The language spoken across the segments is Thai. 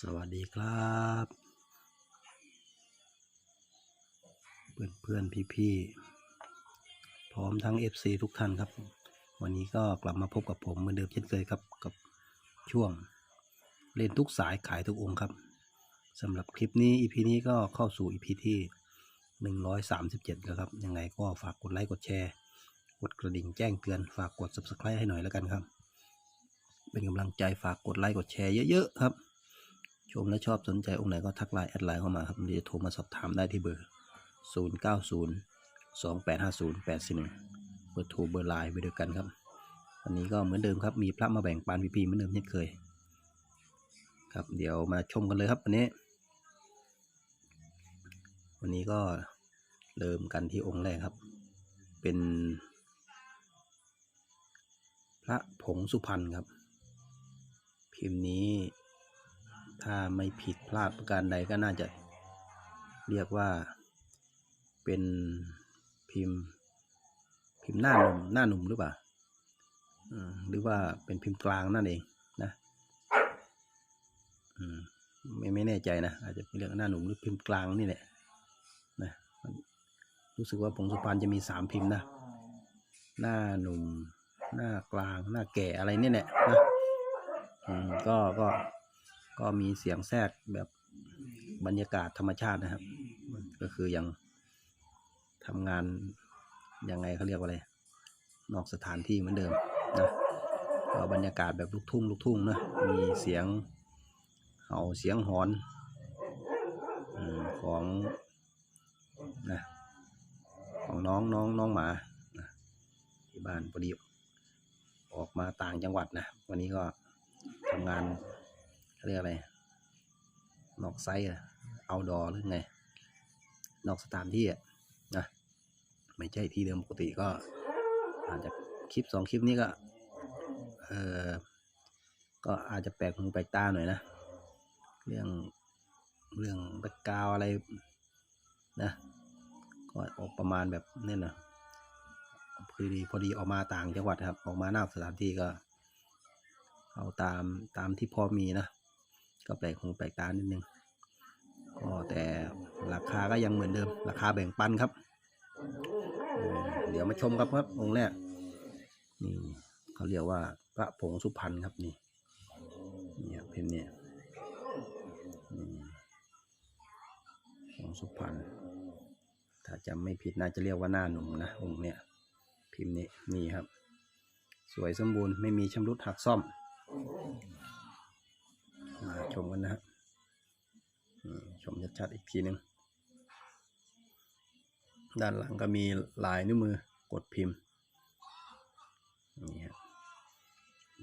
สวัสดีครับ เพื่อนเพื่อนพี่พี่พร้อมทั้ง FC ทุกท่านครับ วันนี้ก็กลับมาพบกับผมเหมือนเดิมเช่นเคยครับกับช่วงเล่นทุกสายขายทุกองค์ครับสำหรับคลิปนี้ EP นี้ก็เข้าสู่ EP ที่ 137 แล้วครับ ยังไงก็ฝากกดไลค์กดแชร์ กดกระดิ่งแจ้งเตือนฝากกด Subscribe ให้หน่อยแล้วกันครับ เป็นกำลังใจฝากกดไลค์กดแชร์เยอะๆครับ ชมและชอบสนใจองค์ไหนก็ทักไลน์แอดไลน์เข้ามาครับหรือจะโทรมาสอบถามได้ที่เบอร์ 0 9 0 2 8 5 0 8 4 1เบอร์โทรเบอร์ไลน์ไว้ด้วยกันครับ วันนี้ก็เหมือนเดิมครับ มีพระมาแบ่งปันพีพีเหมือนเดิมเช่นเคย ครับ เดี๋ยวมาชมกันเลยครับวันนี้ วันนี้ก็เริ่มกันที่องค์แรกครับ เป็น พระผงสุพรรณครับ พิมพ์นี้ ถ้าไม่ผิดพลาดประการใดก็น่าจะเรียกว่าเป็นพิมพ์ พิมพ์หน้าหนุ่มหน้าหนุ่มหรือเปล่าหรือว่าเป็นพิมพ์กลางนั่นเองนะไม่ไม่แน่ใจนะอาจจะเรียกหน้าหนุ่มหรือพิมพ์กลางนี่แหละนะรู้สึกว่าผงสุพรรณจะมีสามพิมพ์นะหน้าหนุ่ม หน้ากลาง หน้าแก่อะไรนี่แหละนะก็ก็ ก็มีเสียงแทรกแบบบรรยากาศธรรมชาตินะครับ ก็คือยังทำงานยังไงเขาเรียกว่าอะไร นอกสถานที่เหมือนเดิมนะก็บรรยากาศแบบลูกทุ่งลูกทุ่งนะมีเสียงเห่าเสียงหอนอของนะของน้องน้องน้องหมานะที่บ้านพอดีออกมาต่างจังหวัดนะ วันนี้ก็ทำงาน เรียกอะไร นอกไซต์อะเอาดอหรือไง นอกสถานที่อะนะไม่ใช่ที่เดิมปกติก็ อาจจะคลิปสองคลิปนี้ก็ เออก็อาจจะแปลกหูแปลกตาหน่อยนะ เรื่องเรื่องแบ็กกราวอะไรนะ ก็ออกประมาณแบบนี่นะคือดีพอดีออกมาต่างจังหวัดครับ ออกมานอกสถานที่ก็ เอาตามตามที่พอมีนะ ก็แปลกหูแปลกตานิดนึงก็แต่ราคาก็ยังเหมือนเดิม ราคาแบ่งปันครับ เดี๋ยวมาชมครับครับองค์แรกนี่เขาเรียกว่าพระผงสุพรรณครับนี่นี่ครับพิมพ์เนี่ยนี่ผงสุพรรณถ้าจำไม่ผิดน่าจะเรียกว่าหน้าหนุ่มนะองค์เนี่ยพิมพ์นี้นี่ครับ สวยสมบูรณ์ไม่มีชำรุดหักซ่อม ชมกันนะฮะชมชัดๆอีกทีหนึ่งด้านหลังก็มีลายนิ้วมือกดพิมพ์นี่ครับ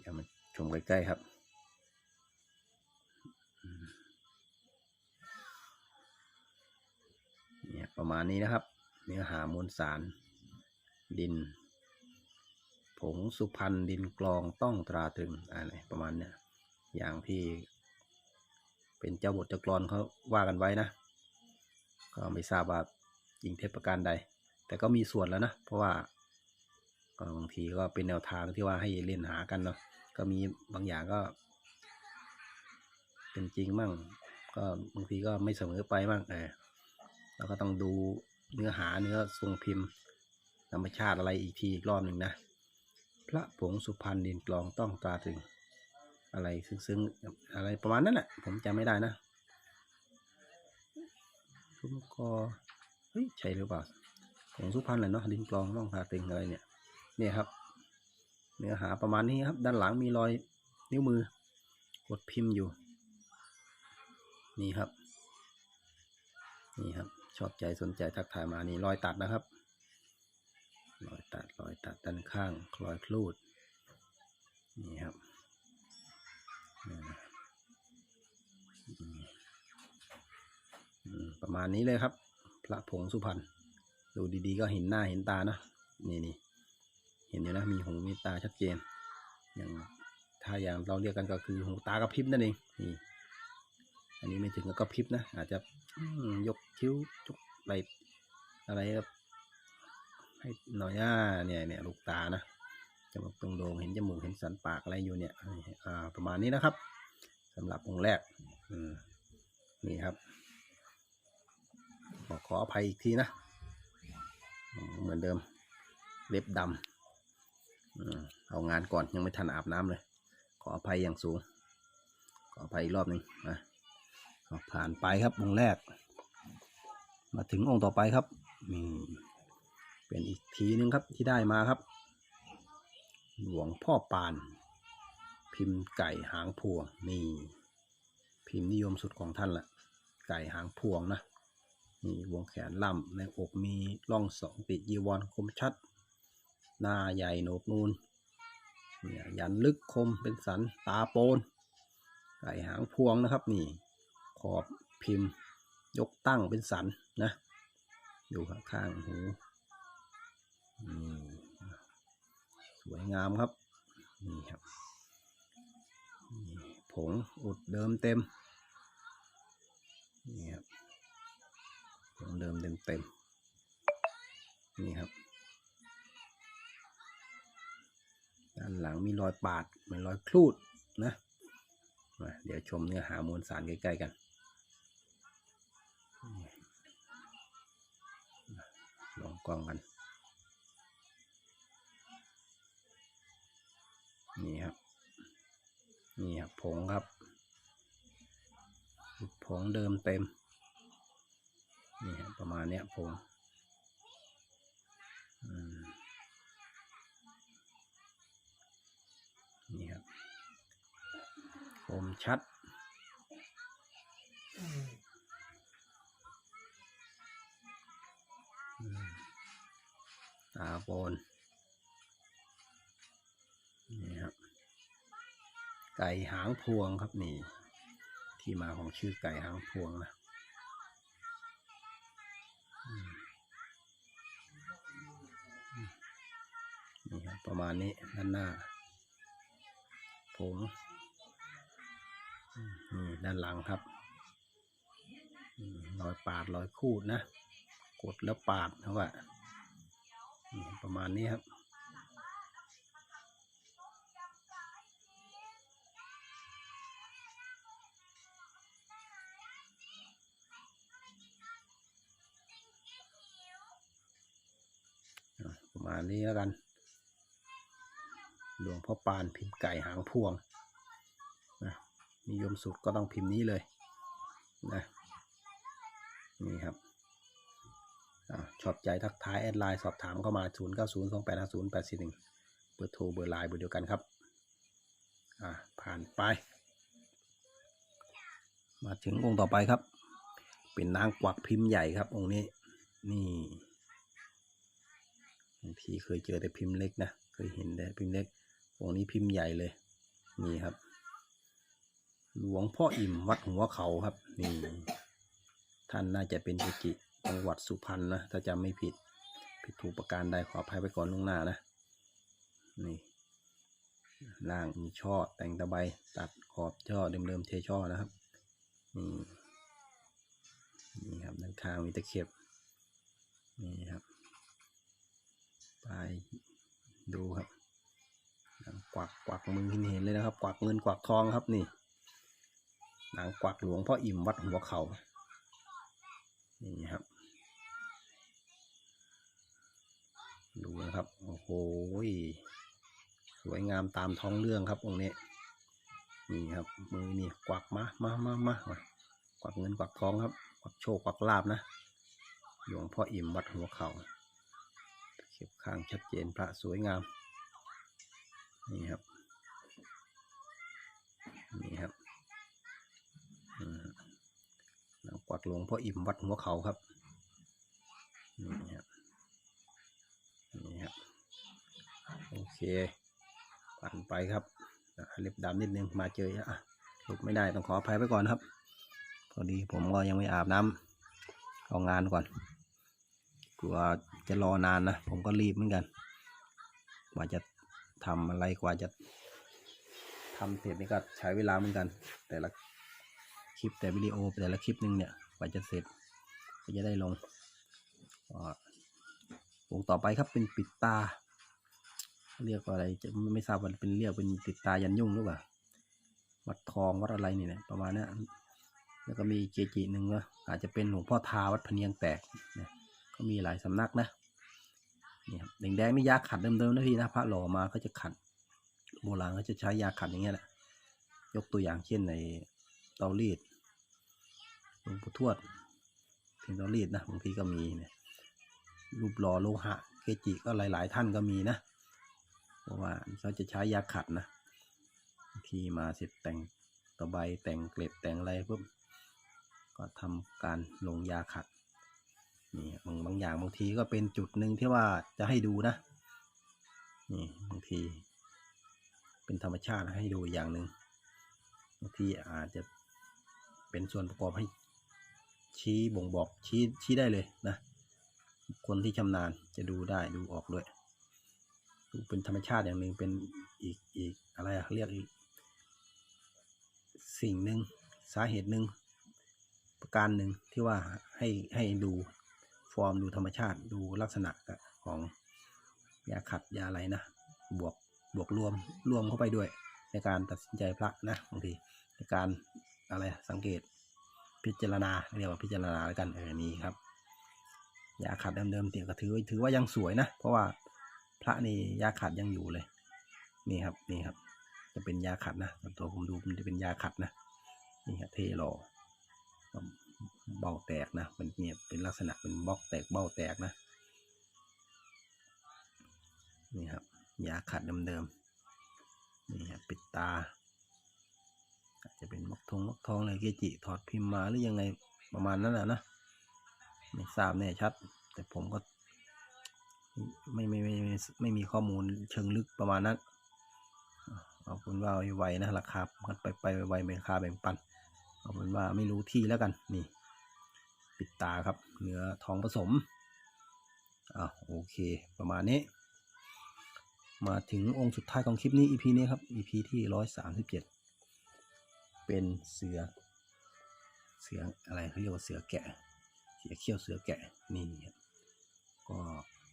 เดี๋ยวมาชมใกล้ๆครับเนี่ยประมาณนี้นะครับ เนื้อหามวลสาร ดิน ผงสุพรรณดินกลองต้องตราตรึงอะไรประมาณเนี้ยอย่างที่ เป็นเจ้าบทเจ้ากลอนเขาว่ากันไว้นะ ก็ไม่ทราบว่าจริงเท็จประการใด แต่ก็มีส่วนแล้วนะ เพราะว่าก็บางทีก็เป็นแนวทางที่ว่าให้เล่นหากันเนาะก็มีบางอย่างก็ เป็นจริงมั่ง ก็บางทีก็ไม่เสมอไปมั่งเออเราก็ต้องดูเนื้อหาเนื้อทรงพิมพ์ธรรมชาติอะไรอีกทีอีกรอบหนึ่งนะ พระผงสุพรรณดินกลองต้องตาตรึง อะไรซึ้งๆอะไรประมาณนั้นแหละผมจำไม่ได้นะซุ้มกอเฮ้ยใช่หรือเปล่าของสุพรรณแหละเนาะดินกลองต้องตราตึงอะไรเนี่ยเนี่ยครับ เนื้อหาประมาณนี้ครับ ด้านหลังมีรอยนิ้วมือกดพิมพ์อยู่ นี่ครับ นี่ครับ ชอบใจสนใจทักทายมานี่รอยตัดนะครับรอยตัดรอยตัดด้านข้างรอยคลูด นี่ครับ ประมาณนี้เลยครับ พระผงสุพรรณดูดีๆก็เห็นหน้าเห็นตานะนี่นี่เห็นอยู่นะมีหูมีตาชัดเจน อย่างถ้าอย่างเราเรียกกันก็คือหูตากระพริบนั่นเองนี่อันนี้ไม่ถึงกับกระพริบนะอาจจะยกคิ้วยกไหลอะไรครับให้หน่อยอ่าเนี่ยเนี่ยลูกตานะ จมูกตรงโดงเห็นจมูกเห็นสันปากอะไรอยู่เนี่ยประมาณนี้นะครับสำหรับองค์แรกนี่ครับขอขออภัยอีกทีนะ เหมือนเดิมเล็บดำเอางานก่อนยังไม่ทันอาบน้ำเลย ขออภัยอย่างสูง ขออภัยอีกรอบหนึ่งนะผ่านไปครับองค์แรก มาถึงองค์ต่อไปครับนี่เป็นอีกทีนึงครับที่ได้มาครับ หลวงพ่อปาน พิมพ์ไก่หางพวงนี่พิมพ์นิยมสุดของท่านละไก่หางพวงนะนี่วงแขนล่ำในอกมีร่องสองปีกยีวรคมชัด หน้าใหญ่โหนกนูนเนี่ยยันลึกคมเป็นสันตาโปน ไก่หางพวงนะครับนี่ ขอบพิมพ์ยกตั้งเป็นสันนะอยู่ข้างหูนี่ วยงามครับ นี่ครับนี่ผงอุดเดิมเต็ม นี่ครับผงเดิมเต็มเต็ม นี่ครับ ด้านหลังมีรอยปาดมือนรอยครูดนะมาเดี๋ยวชมเนื้อหามวลสารใกล้ๆกัน ลองกล้องกัน นี่ครับ นี่ครับผงครับ ผงเดิมเต็ม นี่ครับประมาณเนี้ยผงนี่ครับคมชัดตาโปน ไก่หางพวงครับนี่ ที่มาของชื่อไก่หางพวงนะนี่ครับประมาณนี้ด้านหน้า ผมนี่ด้านหลังครับรอยปาดรอยคูดนะ กดแล้วปาดเขาว่าประมาณนี้ครับ มาณนี้แล้วกัน หลวงพ่อปานพิมพ์ไก่หางพวงนะนิยมสุดก็ต้องพิมพ์นี้เลยนะนี่ครับอะชอบใจทักทายแอดไลน์สอบถามเข้ามา 0 9 0 2 8 5 0 8 4 1 เบอร์โทรเบอร์ไลน์เบอร์เดียวกันครับ อะผ่านไป มาถึงองค์ต่อไปครับ เป็นนางกวักพิมพ์ใหญ่ครับองค์นี้ นี่ บางทีเคยเจอแต่พิมพ์เล็กนะเคยเห็นแต่พิมพ์เล็กองนี้พิมพ์ใหญ่เลย นี่ครับ หลวงพ่ออิ่มวัดหัวเขาครับ นี่ ท่านน่าจะเป็นเกจิจังหวัดสุพรรณนะถ้าจำไม่ผิด ผิดถูกประการใดขออภัยไปก่อนล่วงหน้านะ นี่ล่างมีช่อแต่งตะไบตัดขอบช่อเดิมๆเทช่อนะครับนี่นี่ครับด้านข้างมีตะเข็บนี่ครับ ไปดูครับหนังกวักกวักมือเห็นเห็นเลยนะครับ กวักเงินกวักทองครับนี่หนังกวักหลวงพ่ออิ่มวัดหัวเขานี่ครับ ดูนะครับ โอ้โหสวยงามตามท้องเรื่องครับองค์นี้นี่ครับ มือนี่กวักมา มามามา กวักเงินกวักทองครับ กวักโชคกวักลาบนะ หลวงพ่ออิ่มวัดหัวเข่า เข็บข้างชัดเจนพระสวยงาม นี่ครับ นี่ครับอืมนางกวักหลวงพ่ออิ่มวัดหัวเขาครับ นี่ครับ นี่ครับ โอเคผ่านไปครับเล็บดำนิดนึงมาเจออะลุกไม่ได้ต้องขออภัยไว้ก่อนครับ พอดีผมก็ยังไม่อาบน้ำเอางานก่อน กลัวจะรอนานนะ ผมก็รีบเหมือนกัน กว่าจะทำอะไรกว่าจะทำเสร็จนี่ก็ใช้เวลาเหมือนกัน แต่ละคลิปแต่วิดีโอแต่ละคลิปหนึงเนี่ยกว่าจะเสร็จก็จะได้ลงวงต่อไปครับเป็นปิดตา เรียกว่าอะไรจะไม่ทราบว่าเป็นเรียกเป็นปิดตายันยุ่งหรือเปล่าวัดทองวัดอะไรนี่แหละประมาณนี้แล้วก็มีเกจิหนึ่งว่าอาจจะเป็นหลวงพ่อทาวัดพเนียงแตกนะ ก็มีหลายสำนักนะนี่ครับแดงๆนี่ยาขัดเดิมๆนะพี่นะพระหล่อมาก็จะขัด โบราณก็จะใช้ยาขัดอย่างเงี้ยแหละยกตัวอย่างเช่นในเตารีดหลวงปู่ทวดเพียงเตารีดนะบางทีก็มีเนี่ยรูปหล่อโลหะเกจิก็หลาย ๆ ท่านก็มีนะ เพราะว่าเขาจะใช้ยาขัดนะบางทีมาเสร็จแต่งตะไบแต่งเกล็ดแต่งอะไรปุ๊บก็ทำการลงยาขัด นี่บางบางอย่างบางทีก็เป็นจุดหนึ่งที่ว่าจะให้ดูนะ นี่บางที เป็นธรรมชาติให้ดูอย่างหนึ่งบางทีอาจจะเป็นส่วนประกอบให้ชี้บ่งบอกชี้ชี้ได้เลยนะ คนที่ชำนาญจะดูได้ดูออกด้วยดูเป็นธรรมชาติอย่างหนึ่งเป็นอีกอีกอะไรอะเรียกอีก สิ่งหนึ่งสาเหตุหนึ่งประการหนึ่งที่ว่าให้ให้ดู ร์มดูธรรมชาติดูลักษณะของยาขัดยาอะไรนะบวกบวกรวมรวมเข้าไปด้วย ในการตัดสินใจพระนะบางทีในการอะไรสังเกตพิจารณาเรียกว่าพิจารณาแล้วกันเออนี้ครับยาขัดเดิมๆเตี่ยก็ถือว่าถือว่ายังสวยนะ เพราะว่าพระนี่ยาขัดยังอยู่เลย นี่ครับนี่ครับ จะเป็นยาขัดนะตัวผมดูมันจะเป็นยาขัดนะนี่ครับเทหล่อ เบ้าแตกนะเป็นเนี่ยเป็นลักษณะเป็นบล็อกแตกเบ้าแตกนะนี่ครับยาขัดเดิมๆนี่ครับปิดตา อาจจะเป็นมกทงมกทองเลยเกจิถอดพิมพ์มาหรือยังไงประมาณนั้นแหละนะไม่ทราบแน่ชัด แต่ผมก็ไม่ไม่ไม่ไม่ไม่มีข้อมูลเชิงลึกประมาณนั้นเอาเป็นว่าไวๆนะราคามันไปไปไวๆเป็นราคาแบ่งปัน เอาเป็นว่าไม่รู้ที่แล้วกันนี่ ปิดตาครับ เนื้อทองผสมอ่าโอเค ประมาณนี้ มาถึงองค์สุดท้ายของคลิปนี้ EP นี้ครับ EP ที่ร้อยสามสิบเจ็ดเป็นเสือ เสืออะไรเขาเรียกว่าเสือแกะ เสือเขี้ยวเสือแกะนี่ครับก็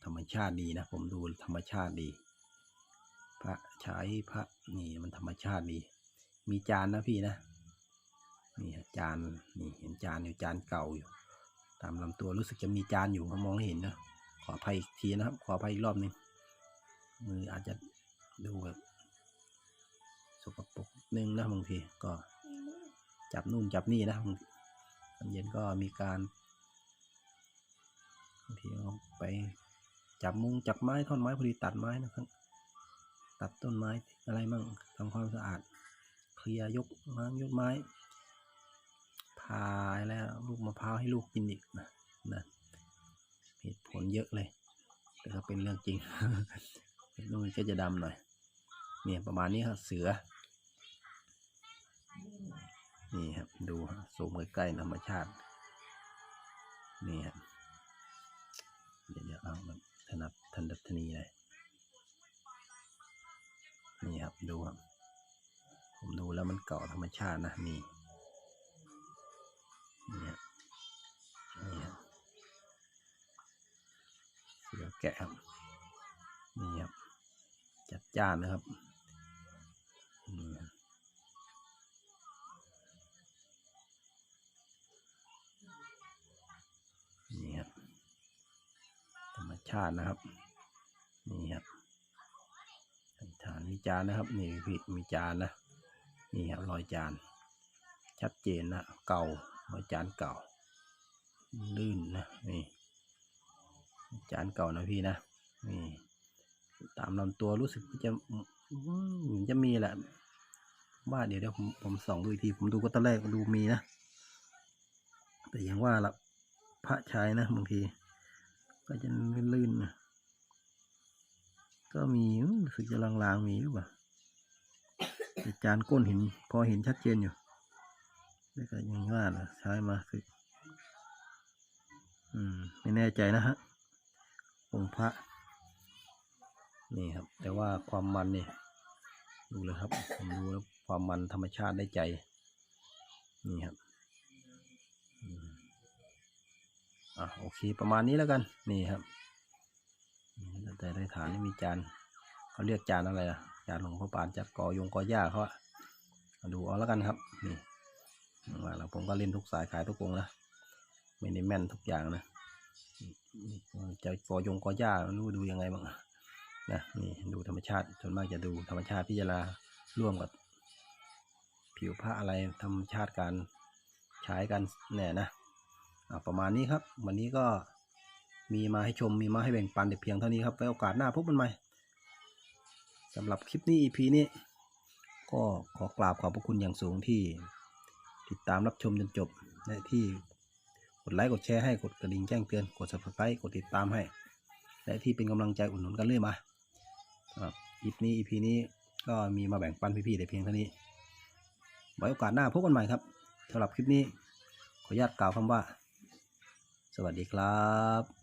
ธรรมชาติดีนะ ผมดูธรรมชาติดี พระใช้พระนี่มันธรรมชาติดี มีจานนะพี่นะ นี่จานนี่เห็นจานอยู่จานเก่าอยู่ ตามลำตัวรู้สึกจะมีจานอยู่มองเห็นนะขออภัยอีกทีนะครับ ขออภัยอีกรอบหนึ่งมืออาจจะดูแบบสกปรกนึงนะบางทีก็จับนู่นจับนี่นะตอนเย็นก็มีการบางทีเอาไปจับมุงจับไม้ท่อนไม้พอดีตัดไม้นะครับ ตัดต้นไม้อะไรมั่งทำความสะอาด เคลียร์ยกไม้ยกไม้ พายแล้วลูกมะพร้าวให้ลูกกินอีกนะนะเหตุผลเยอะเลย แต่ก็เป็นเรื่องจริงนู่นก็จะดำหน่อย เนี่ยประมาณนี้ครับเสือ นี่ครับดูสูงใกล้ๆธรรมชาติ นี่ครับเดี๋ยวจะเอาแบบถนัดทันดัตนีเลยนี่ครับดูครับ ผมดูแล้วมันเก่าธรรมชาตินะนี่นี่ กะครับนี่ครับ จัดจ้านนะครับนี่ครับธรรมชาตินะครับ นี่ครับฐานมีจานนะครับ นี่พี่มีจานนะนี่ครับรอยจาน ชัดเจนนะเก่ารอยจานเก่าลื่นนะนี่ จานเก่านะพี่นะนี่ตามลำตัวรู้สึกว่าจะอืมจะมีแหละ ว่าเดี๋ยวเดี๋ยวผมผมส่องดูอีกที ผมดูก็ตอนแรกดูมีนะ แต่อย่างว่าละพระชายนะบางที ก็จะลื่นๆนะก็มีรู้สึกจะลางๆมีหรือเปล่าจานก้นเห็น พอเห็นชัดเจนอยู่แต่ก็ยังว่านะใช้มาคืออืม ไม่แน่ใจนะฮะ องค์พระ นี่ครับ แต่ว่าความมันนี่ดูเลยครับผมดูแล้วความมันธรรมชาติได้ใจ นี่ครับอะโอเคประมาณนี้แล้วกัน นี่ครับ แต่ในฐานนี่มีจานเขาเรียกจานอะไรล่ะจานหลวงพ่อปานจากกอยงกอย่าเขาอะดูเอาแล้วกันครับ นี่มาแล้วผมก็เล่นทุกสายขายทุกวงนะไม่ได้แม่นทุกอย่างนะ จะกอยงกอย่ารู้ดูยังไงบ้างนะนี่ดูธรรมชาติส่วนมากจะดูธรรมชาติพิจารณาร่วมกับ ผิวผ้าอะไรธรรมชาติการใช้กันแน่นะอะประมาณนี้ครับ วันนี้ก็มีมาให้ชมมีมาให้แบ่งปันแต่เพียงเท่านี้ครับไว้โอกาสหน้าพบกันใหม่สำหรับคลิปนี้ EP นี้ ก็ขอกราบขอบพระคุณอย่างสูงที่ติดตามรับชมจนจบและที่ กดไลค์กดแชร์ให้กดกระดิ่งแจ้งเตือนกด subscribe กดติดตามให้ และที่เป็นกำลังใจอุดหนุนกันเรื่อยมาครับคลิปนี้ EP นี้ก็มีมาแบ่งปันพี่ๆแต่เพียงเท่านี้ไว้โอกาสหน้าพบกันใหม่ครับสำหรับคลิปนี้ขออนุญาตกล่าวคำว่า สวัสดีครับ